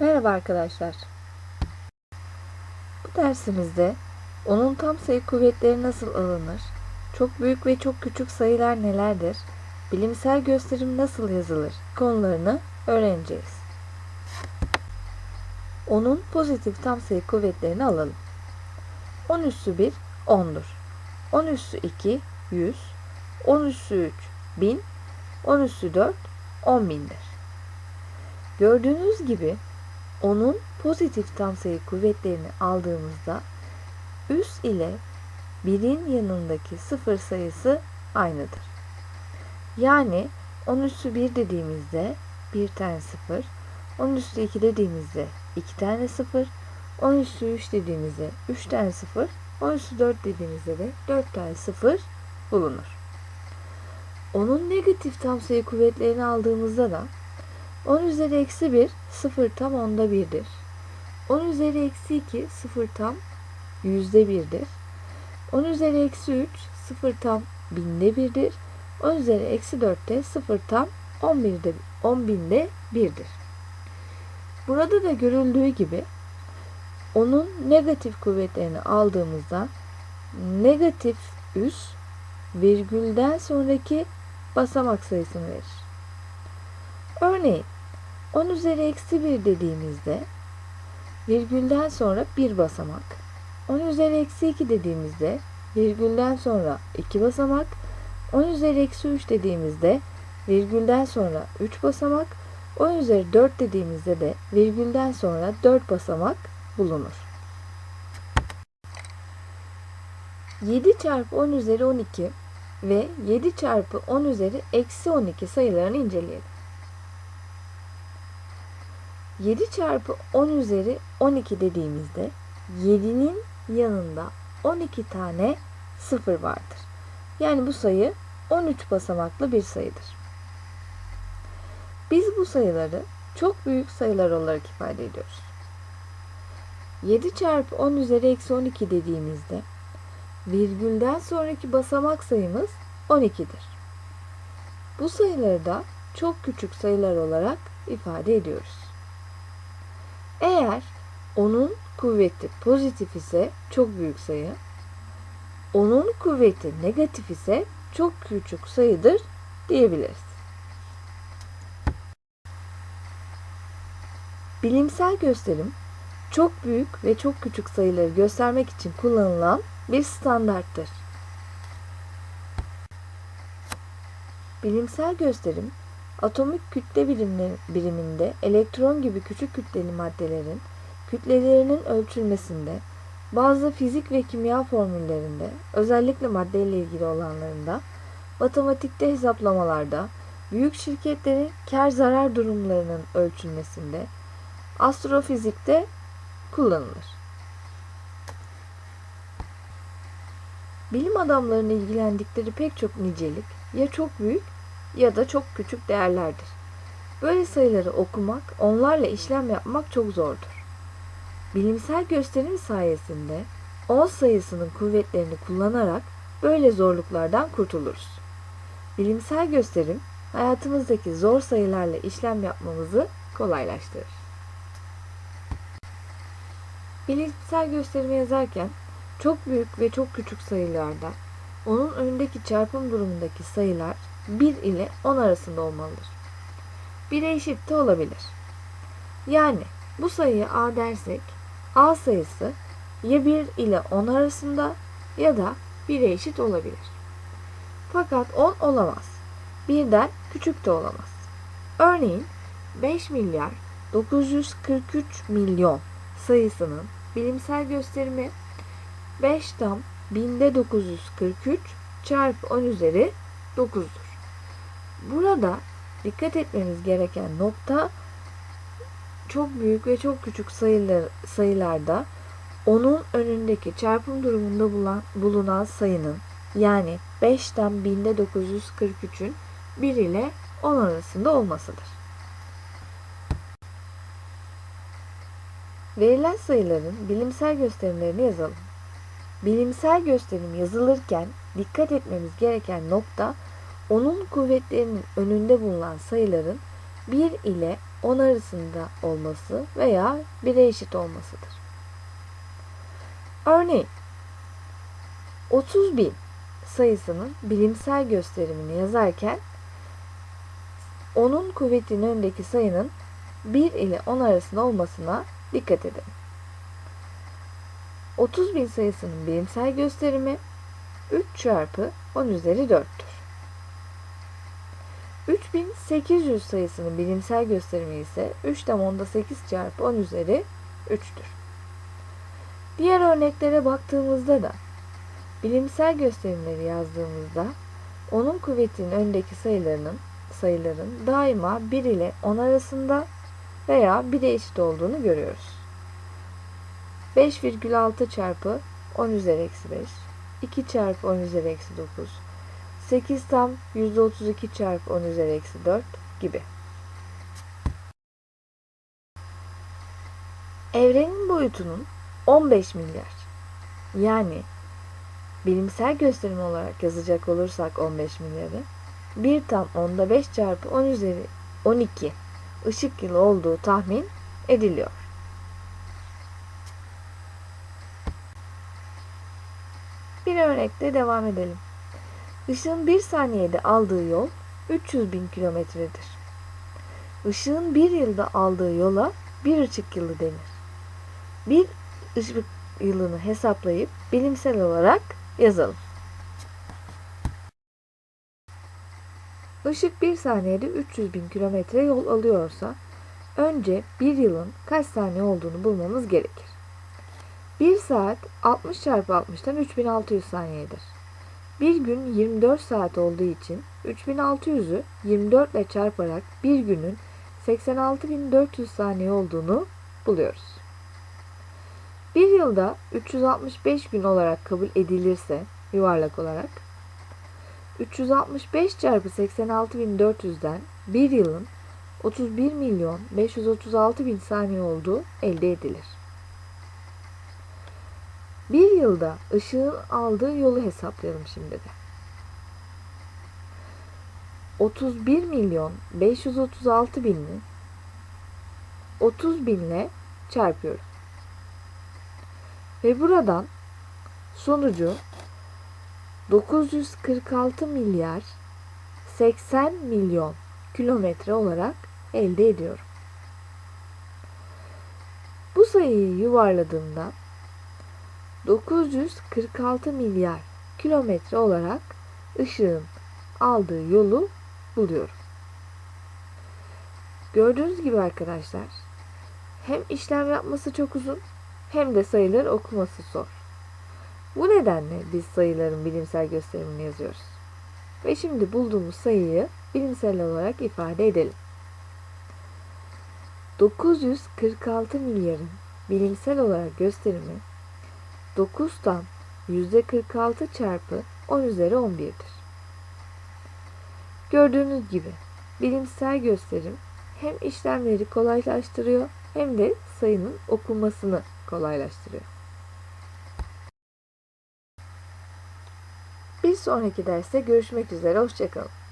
Merhaba arkadaşlar. Bu dersimizde onun tam sayı kuvvetleri nasıl alınır, çok büyük ve çok küçük sayılar nelerdir, bilimsel gösterim nasıl yazılır konularını öğreneceğiz. Onun pozitif tam sayı kuvvetlerini alalım. 10 üssü 1 10'dur. 10 üssü 2 100, 10 üssü 3 1000, 10 üssü 4 10 bindir. Gördüğünüz gibi onun pozitif tam sayı kuvvetlerini aldığımızda üs ile birin yanındaki sıfır sayısı aynıdır. Yani 10 üssü 1 dediğimizde bir tane sıfır, 10 üssü 2 dediğimizde 2 tane sıfır, 10 üssü 3 dediğimizde 3 tane sıfır, 10 üssü 4 dediğimizde de 4 tane sıfır bulunur. Onun negatif tam sayı kuvvetlerini aldığımızda da 10 üzeri eksi 1 sıfır tam onda 1'dir. 10 üzeri eksi 2 sıfır tam yüzde 1'dir. 10 üzeri eksi 3 sıfır tam binde 1'dir. 10 üzeri eksi 4 de sıfır tam 11'de 10 binde 1'dir. Burada da görüldüğü gibi onun negatif kuvvetlerini aldığımızda negatif üs virgülden sonraki basamak sayısını verir. Örneğin 10 üzeri eksi 1 dediğimizde virgülden sonra bir basamak. 10 üzeri eksi 2 dediğimizde virgülden sonra 2 basamak. 10 üzeri eksi 3 dediğimizde virgülden sonra 3 basamak. 10 üzeri 4 dediğimizde de virgülden sonra 4 basamak bulunur. 7 çarpı 10 üzeri 12 ve 7 çarpı 10 üzeri eksi 12 sayılarını inceleyelim. 7 çarpı 10 üzeri 12 dediğimizde 7'nin yanında 12 tane sıfır vardır. Yani bu sayı 13 basamaklı bir sayıdır. Biz bu sayıları çok büyük sayılar olarak ifade ediyoruz. 7 çarpı 10 üzeri eksi 12 dediğimizde virgülden sonraki basamak sayımız 12'dir. Bu sayıları da çok küçük sayılar olarak ifade ediyoruz. Eğer onun kuvveti pozitif ise çok büyük sayı, onun kuvveti negatif ise çok küçük sayıdır diyebiliriz. Bilimsel gösterim çok büyük ve çok küçük sayıları göstermek için kullanılan bir standarttır. Bilimsel gösterim atomik kütle biriminde elektron gibi küçük kütleli maddelerin kütlelerinin ölçülmesinde, bazı fizik ve kimya formüllerinde, özellikle madde ile ilgili olanlarında, matematikte hesaplamalarda, büyük şirketlerin kar zarar durumlarının ölçülmesinde, astrofizikte kullanılır. Bilim adamlarının ilgilendikleri pek çok nicelik ya çok büyük ya da çok küçük değerlerdir. Böyle sayıları okumak, onlarla işlem yapmak çok zordur. Bilimsel gösterim sayesinde 10 sayısının kuvvetlerini kullanarak böyle zorluklardan kurtuluruz. Bilimsel gösterim hayatımızdaki zor sayılarla işlem yapmamızı kolaylaştırır. Bilimsel gösterimi yazarken çok büyük ve çok küçük sayılarda onun önündeki çarpım durumundaki sayılar 1 ile 10 arasında olmalıdır. 1'e eşit de olabilir. Yani bu sayıya A dersek A sayısı ya 1 ile 10 arasında ya da 1'e eşit olabilir. Fakat 10 olamaz. Birden küçük de olamaz. Örneğin 5 milyar 943 milyon sayısının bilimsel gösterimi 5 tam binde 943 çarpı 10 üzeri 9'dur. Burada dikkat etmemiz gereken nokta çok büyük ve çok küçük sayılar, sayılarda onun önündeki çarpım durumunda bulunan, bulunan sayının yani 5'ten 1000'de 943'ün 1 ile 10 arasında olmasıdır. Verilen sayıların bilimsel gösterimlerini yazalım. Bilimsel gösterim yazılırken dikkat etmemiz gereken nokta onun kuvvetlerinin önünde bulunan sayıların 1 ile 10 arasında olması veya 1'e eşit olmasıdır. Örneğin 30 bin sayısının bilimsel gösterimini yazarken onun kuvvetinin önündeki sayının 1 ile 10 arasında olmasına dikkat edelim. 30 bin sayısının bilimsel gösterimi 3 çarpı 10 üzeri 4'tür. 3800 sayısının bilimsel gösterimi ise 3 tam onda 8 çarpı 10 üzeri 3'tür. Diğer örneklere baktığımızda da bilimsel gösterimleri yazdığımızda onun kuvvetinin öndeki sayılarının sayıların daima 1 ile 10 arasında veya 1'e eşit olduğunu görüyoruz. 5,6 çarpı 10 üzeri eksi 5, 2 çarpı 10 üzeri eksi 9, 8 tam %32 çarpı 10 üzeri eksi 4 gibi. Evrenin boyutunun 15 milyar yani bilimsel gösterim olarak yazacak olursak 15 milyarı 1 tam onda 5 çarpı 10 üzeri 12 ışık yılı olduğu tahmin ediliyor. Bir örnekle devam edelim. Işığın bir saniyede aldığı yol 300 bin kilometredir. Işığın bir yılda aldığı yola bir ışık yılı denir. Bir ışık yılını hesaplayıp bilimsel olarak yazalım. Işık bir saniyede 300 bin kilometre yol alıyorsa önce bir yılın kaç saniye olduğunu bulmamız gerekir. 1 saat 60 çarpı 60'tan 3600 saniyedir. Bir gün 24 saat olduğu için 3600'ü 24 ile çarparak bir günün 86.400 saniye olduğunu buluyoruz. Bir yılda 365 gün olarak kabul edilirse yuvarlak olarak 365 çarpı 86.400'den bir yılın 31 milyon 536 bin saniye olduğu elde edilir. Bir yılda ışığın aldığı yolu hesaplayalım şimdi de. 31 milyon 536 bini 30 binle çarpıyoruz. Ve buradan sonucu 946 milyar 80 milyon kilometre olarak elde ediyorum. Bu sayıyı yuvarladığımda 946 milyar kilometre olarak ışığın aldığı yolu buluyorum. Gördüğünüz gibi arkadaşlar hem işlem yapması çok uzun hem de sayıları okuması zor. Bu nedenle biz sayıların bilimsel gösterimini yazıyoruz. Ve şimdi bulduğumuz sayıyı bilimsel olarak ifade edelim. 946 milyarın bilimsel olarak gösterimi 9'dan %46 çarpı 10 üzeri 11'dir. Gördüğünüz gibi bilimsel gösterim hem işlemleri kolaylaştırıyor hem de sayının okunmasını kolaylaştırıyor. Bir sonraki derste görüşmek üzere, hoşçakalın.